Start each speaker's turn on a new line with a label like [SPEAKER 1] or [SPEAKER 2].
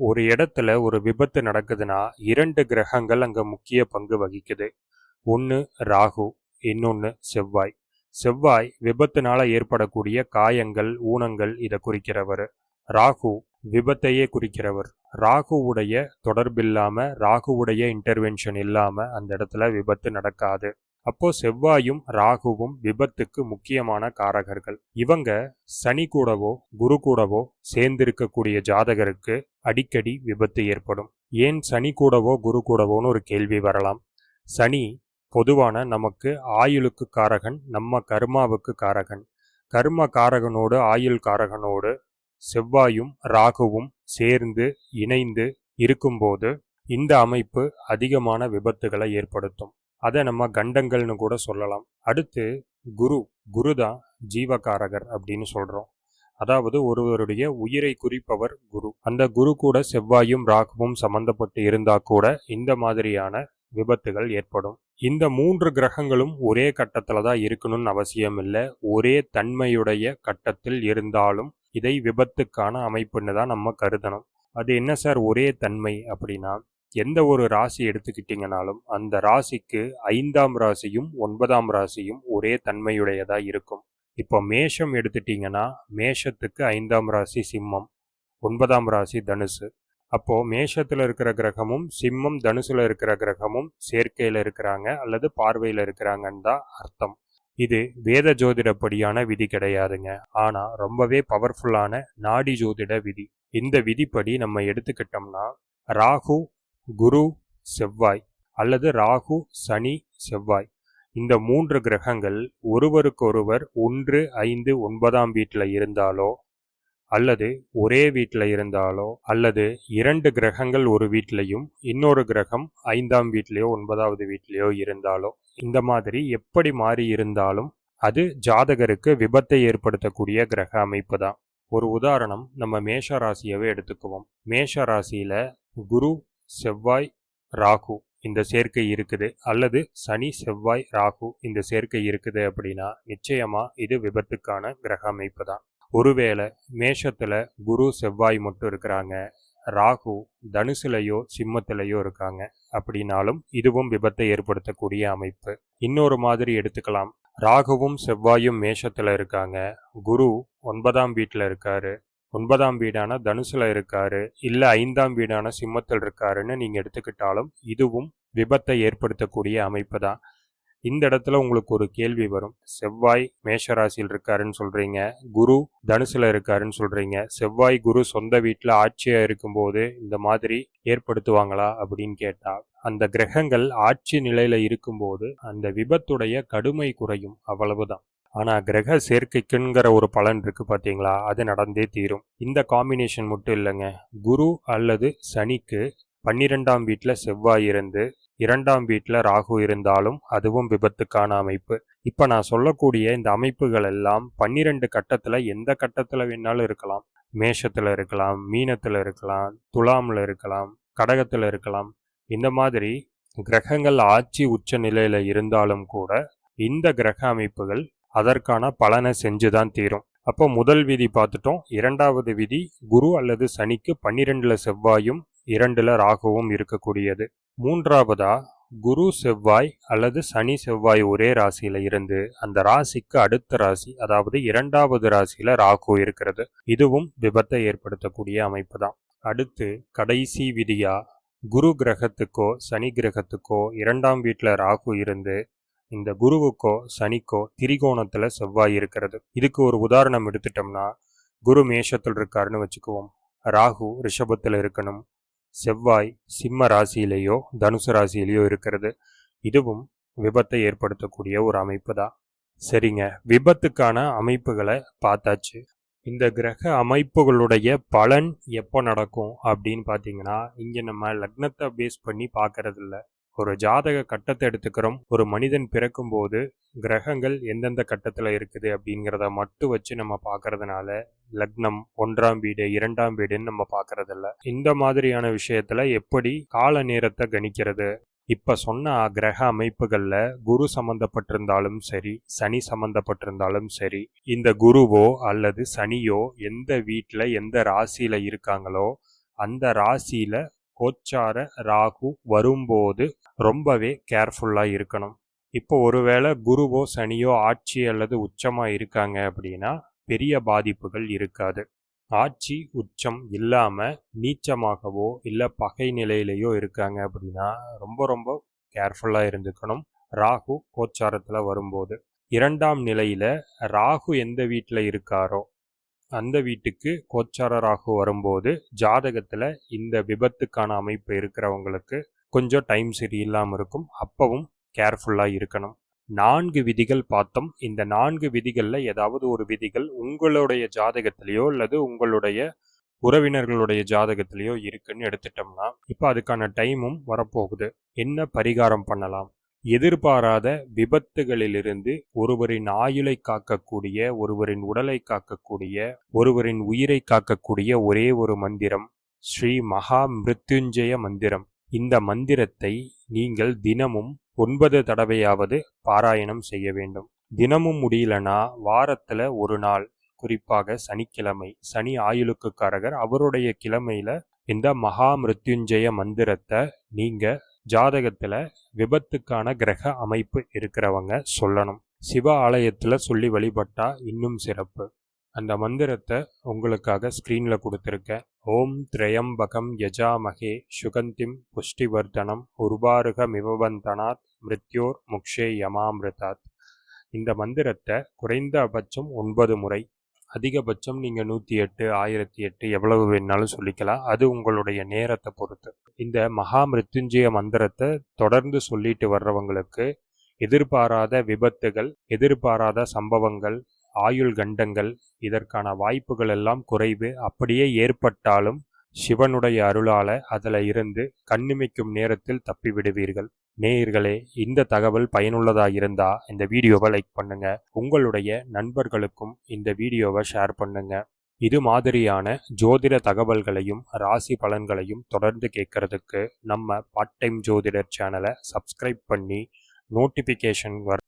[SPEAKER 1] ஒரு இடத்துல ஒரு விபத்து நடக்குதுன்னா இரண்டு கிரகங்கள் அங்கே முக்கிய பங்கு வகிக்குது. ஒன்று ராகு இன்னொன்று செவ்வாய். செவ்வாய் விபத்துனால ஏற்படக்கூடிய காயங்கள் ஊனங்கள் இதை குறிக்கிறவர். ராகு விபத்தையே குறிக்கிறவர். ராகுவுடைய தொடர்பில்லாமல் ராகுவுடைய இன்டர்வென்ஷன் இல்லாமல் அந்த இடத்துல விபத்து நடக்காது. அப்போ செவ்வாயும் ராகுவும் விபத்துக்கு முக்கியமான காரகர்கள். இவங்க சனி கூடவோ குரு கூடவோ சேர்ந்திருக்கக்கூடிய ஜாதகருக்கு அடிக்கடி விபத்து ஏற்படும். ஏன் சனி கூடவோ குரு கூடவோன்னு ஒரு கேள்வி வரலாம். சனி பொதுவான நமக்கு ஆயுளுக்கு காரகன் நம்ம கர்மாவுக்கு காரகன். கர்ம காரகனோடு ஆயுள் காரகனோடு செவ்வாயும் ராகுவும் சேர்ந்து இணைந்து இருக்கும்போது இந்த அமைப்பு அதிகமான விபத்துகளை ஏற்படுத்தும். அதை நம்ம கண்டங்கள்னு கூட சொல்லலாம். அடுத்து குரு. குரு தான் ஜீவகாரகர் அப்படின்னு சொல்கிறோம் அதாவது ஒருவருடைய உயிரை குறிப்பவர் குரு. அந்த குரு கூட செவ்வாயும் ராகுவும் சம்பந்தப்பட்டு இருந்தா கூட இந்த மாதிரியான விபத்துகள் ஏற்படும். இந்த மூன்று கிரகங்களும் ஒரே கட்டத்தில் தான் இருக்கணும்னு அவசியம் இல்லை. ஒரே தன்மையுடைய கட்டத்தில் இருந்தாலும் இதை விபத்துக்கான அமைப்புன்னு தான் நம்ம கருதணும். அது என்ன சார்? ஒரே தன்மை அப்படின்னா எந்த ஒரு ராசி எடுத்துக்கிட்டிங்கனாலும் அந்த ராசிக்கு ஐந்தாம் ராசியும் ஒன்பதாம் ராசியும் ஒரே தன்மையுடையதாக இருக்கும். இப்போ மேஷம் எடுத்துட்டிங்கன்னா மேஷத்துக்கு ஐந்தாம் ராசி சிம்மம் ஒன்பதாம் ராசி தனுசு. அப்போது மேஷத்தில் இருக்கிற கிரகமும் சிம்மம் தனுசில் இருக்கிற கிரகமும் சேர்க்கையில் இருக்கிறாங்க அல்லது பார்வையில் இருக்கிறாங்கன்னு தான் அர்த்தம். இது வேத ஜோதிடப்படியான விதி கிடையாதுங்க. ஆனால் ரொம்பவே பவர்ஃபுல்லான நாடி ஜோதிட விதி. இந்த விதிப்படி நம்ம எடுத்துக்கிட்டோம்னா ராகு குரு செவ்வாய் அல்லது ராகு சனி செவ்வாய். இந்த மூன்று கிரகங்கள் ஒருவருக்கொருவர் ஒன்று ஐந்து ஒன்பதாம் வீட்டில் இருந்தாலோ அல்லது ஒரே வீட்டில் இருந்தாலோ அல்லது இரண்டு கிரகங்கள் ஒரு வீட்டிலையும் இன்னொரு கிரகம் ஐந்தாம் வீட்லேயோ ஒன்பதாவது வீட்லேயோ இருந்தாலோ இந்த மாதிரி எப்படி மாறி இருந்தாலும் அது ஜாதகருக்கு விபத்தை ஏற்படுத்தக்கூடிய கிரக அமைப்பு தான். ஒரு உதாரணம் நம்ம மேஷ ராசியவே எடுத்துக்குவோம். மேஷ ராசியில குரு செவ்வாய் ராகு இந்த சேர்க்கை இருக்குது. அல்லது சனி செவ்வாய் ராகு இந்த சேர்க்கை இருக்குது அப்படின்னா நிச்சயமா இது விபத்துக்கான கிரக அமைப்பு தான் ஒருவேளை மேஷத்துல குரு செவ்வாய் மட்டும் இருக்கிறாங்க. ராகு தனுசுலையோ சிம்மத்திலையோ இருக்காங்க. அப்படின்னாலும் இதுவும் விபத்தை ஏற்படுத்தக்கூடிய அமைப்பு. இன்னொரு மாதிரி எடுத்துக்கலாம். ராகுவும் செவ்வாயும் மேஷத்துல இருக்காங்க. குரு ஒன்பதாம் வீட்டில் இருக்காரு. ஒன்பதாம் வீடான தனுசுல இருக்காரு. இல்ல ஐந்தாம் வீடான சிம்மத்தில் இருக்காருன்னு நீங்க எடுத்துக்கிட்டாலும் இதுவும் விபத்தை ஏற்படுத்தக்கூடிய அமைப்பு தான். இந்த இடத்துல உங்களுக்கு ஒரு கேள்வி வரும். செவ்வாய் மேஷராசியில் இருக்காருன்னு சொல்றீங்க. குரு தனுசுல இருக்காருன்னு சொல்றீங்க. செவ்வாய் குரு சொந்த வீட்டில் ஆட்சியா இருக்கும்போது இந்த மாதிரி ஏற்படுத்துவாங்களா அப்படின்னு கேட்டா அந்த கிரகங்கள் ஆட்சி நிலையில இருக்கும்போது அந்த விபத்துடைய கடுமை குறையும். அவ்வளவுதான். ஆனால் கிரக சேர்க்கைக்குங்கிற ஒரு பலன் இருக்குது பார்த்தீங்களா அது நடந்தே தீரும். இந்த காம்பினேஷன் மட்டும் இல்லைங்க. குரு அல்லது சனிக்கு பன்னிரெண்டாம் வீட்டில் செவ்வாய் இருந்து இரண்டாம் வீட்டில் ராகு இருந்தாலும் அதுவும் விபத்துக்கான அமைப்பு. இப்போ நான் சொல்லக்கூடிய இந்த அமைப்புகள் எல்லாம் பன்னிரெண்டு கட்டத்தில் எந்த கட்டத்தில் வேணாலும் இருக்கலாம். மேஷத்தில் இருக்கலாம் மீனத்தில் இருக்கலாம் துலாமில் இருக்கலாம் கடகத்தில் இருக்கலாம். இந்த மாதிரி கிரகங்கள் ஆட்சி உச்ச நிலையில் இருந்தாலும் கூட இந்த கிரக அமைப்புகள் அதற்கான பலனை செஞ்சு தான் தீரும். அப்போ முதல் விதி பார்த்துட்டோம். இரண்டாவது விதி குரு அல்லது சனிக்கு பன்னிரெண்டுல செவ்வாயும் இரண்டுல ராகுவும் இருக்கக்கூடியது. மூன்றாவதா குரு செவ்வாய் அல்லது சனி செவ்வாய் ஒரே ராசியில இருந்து அந்த ராசிக்கு அடுத்த ராசி அதாவது இரண்டாவது ராசியில ராகு இருக்கிறது. இதுவும் விபத்தை ஏற்படுத்தக்கூடிய அமைப்பு தான் அடுத்து கடைசி விதியா குரு கிரகத்துக்கோ சனி கிரகத்துக்கோ இரண்டாம் வீட்டில் ராகு இருந்து இந்த குருவுக்கோ சனிக்கோ திரிகோணத்துல செவ்வாய் இருக்கிறது. இதுக்கு ஒரு உதாரணம் எடுத்துட்டோம்னா குரு மேஷத்தில் இருக்காருன்னு வச்சுக்குவோம். ராகு ரிஷபத்தில் இருக்கணும். செவ்வாய் சிம்ம ராசியிலேயோ தனுசு ராசியிலேயோ இருக்கிறது. இதுவும் விபத்தை ஏற்படுத்தக்கூடிய ஒரு அமைப்பு தான் சரிங்க. விபத்துக்கான அமைப்புகளை பார்த்தாச்சு. இந்த கிரக அமைப்புகளுடைய பலன் எப்போ நடக்கும் அப்படின்னு பார்த்தீங்கன்னா இங்கே நம்ம லக்னத்தை பேஸ் பண்ணி பார்க்கறதில்ல. ஒரு ஜாதக கட்டத்தை எடுத்துக்கிறோம். ஒரு மனிதன் பிறக்கும்போது கிரகங்கள் எந்தெந்த கட்டத்தில் இருக்குது அப்படிங்கிறத மட்டும் வச்சு நம்ம பார்க்கறதுனால லக்னம் ஒன்றாம் வீடு இரண்டாம் வீடுன்னு நம்ம பார்க்கறதில்ல. இந்த மாதிரியான விஷயத்துல எப்படி கால நேரத்தை கணிக்கிறது? இப்ப சொன்ன கிரக அமைப்புகள்ல குரு சம்பந்தப்பட்டிருந்தாலும் சரி சனி சம்பந்தப்பட்டிருந்தாலும் சரி இந்த குருவோ அல்லது சனியோ எந்த வீட்டில் எந்த ராசியில இருக்காங்களோ அந்த ராசியில கோச்சார ராகு வரும்போது ரொம்பவே கேர்ஃபுல்லாக இருக்கணும். இப்போ ஒருவேளை குருவோ சனியோ ஆட்சி அல்லது உச்சமாக இருக்காங்க அப்படின்னா பெரிய பாதிப்புகள் இருக்காது. ஆட்சி உச்சம் இல்லாமல் நீச்சமாகவோ இல்லை பகை நிலையிலேயோ இருக்காங்க அப்படின்னா ரொம்ப ரொம்ப கேர்ஃபுல்லாக இருந்துக்கணும். ராகு கோச்சாரத்தில் வரும்போது. இரண்டாம் நிலையில் ராகு எந்த வீட்டில் இருக்காரோ அந்த வீட்டுக்கு கோச்சாரராக வரும்போது ஜாதகத்தில் இந்த விபத்துக்கான அமைப்பு இருக்கிறவங்களுக்கு கொஞ்சம் டைம் சரியில்லாமல் இருக்கும். அப்பவும் கேர்ஃபுல்லாக இருக்கணும். நான்கு விதிகள் பார்த்தோம். இந்த நான்கு விதிகளில் ஏதாவது ஒரு விதிகள் உங்களுடைய ஜாதகத்திலேயோ அல்லது உங்களுடைய உறவினர்களுடைய ஜாதகத்திலேயோ இருக்குன்னு எடுத்துட்டோம்னா இப்போ அதுக்கான டைமும் வரப்போகுது. என்ன பரிகாரம் பண்ணலாம்? எதிர்பாராத விபத்துகளிலிருந்து ஒருவரின் ஆயுளை காக்கக்கூடிய ஒருவரின் உடலை காக்கக்கூடிய ஒருவரின் உயிரை காக்கக்கூடிய ஒரே ஒரு மந்திரம் ஸ்ரீ மகா மிருத்யுஞ்சய மந்திரம். இந்த மந்திரத்தை நீங்கள் தினமும் ஒன்பது தடவையாவது பாராயணம் செய்ய வேண்டும். தினமும் முடியலனா வாரத்துல ஒரு நாள். குறிப்பாக சனிக்கிழமை. சனி ஆயுளுக்கு காரகர் அவருடைய கிழமையில இந்த மகா மிருத்யுஞ்சய மந்திரத்தை நீங்க ஜாதகத்தில் விபத்துக்கான கிரக அமைப்பு இருக்கிறவங்க சொல்லணும். சிவ ஆலயத்தில் சொல்லி வழிபட்டா இன்னும் சிறப்பு. அந்த மந்திரத்தை உங்களுக்காக ஸ்க்ரீனில் கொடுத்துருக்கேன். ஓம் திரையம்பகம் யஜாமகே சுகந்திம் புஷ்டிவர்தனம் உருபாருக மிவவந்தனாத் மிருத்யோர் முக்ஷே யமாமிருதாத். இந்த மந்திரத்தை குறைந்தபட்சம் ஒன்பது முறை அதிகபட்சம் நீங்கள் நூற்றி எட்டு ஆயிரத்தி எட்டு எவ்வளவு வேணாலும் சொல்லிக்கலாம். அது உங்களுடைய நேரத்தை பொறுத்து. இந்த மகா மிருத்யுஞ்சய மந்திரத்தை தொடர்ந்து சொல்லிட்டு வர்றவங்களுக்கு எதிர்பாராத விபத்துகள் எதிர்பாராத சம்பவங்கள் ஆயுள் கண்டங்கள் இதற்கான வாய்ப்புகள் எல்லாம் குறைவு. அப்படியே ஏற்பட்டாலும் சிவனுடைய அருளால அதில் இருந்து கண்ணிமைக்கும் நேரத்தில் தப்பி விடுவீர்கள் நேயர்களே இந்த தகவல் பயனுள்ளதாக இருந்தா இந்த வீடியோவை லைக் பண்ணுங்க. உங்களுடைய நண்பர்களுக்கும் இந்த வீடியோவை ஷேர் பண்ணுங்க. இது மாதிரியான ஜோதிட தகவல்களையும் ராசி பலன்களையும் தொடர்ந்து கேட்கறதுக்கு நம்ம பார்ட் டைம் ஜோதிடர் சேனலை சப்ஸ்கிரைப் பண்ணி நோட்டிஃபிகேஷன் வர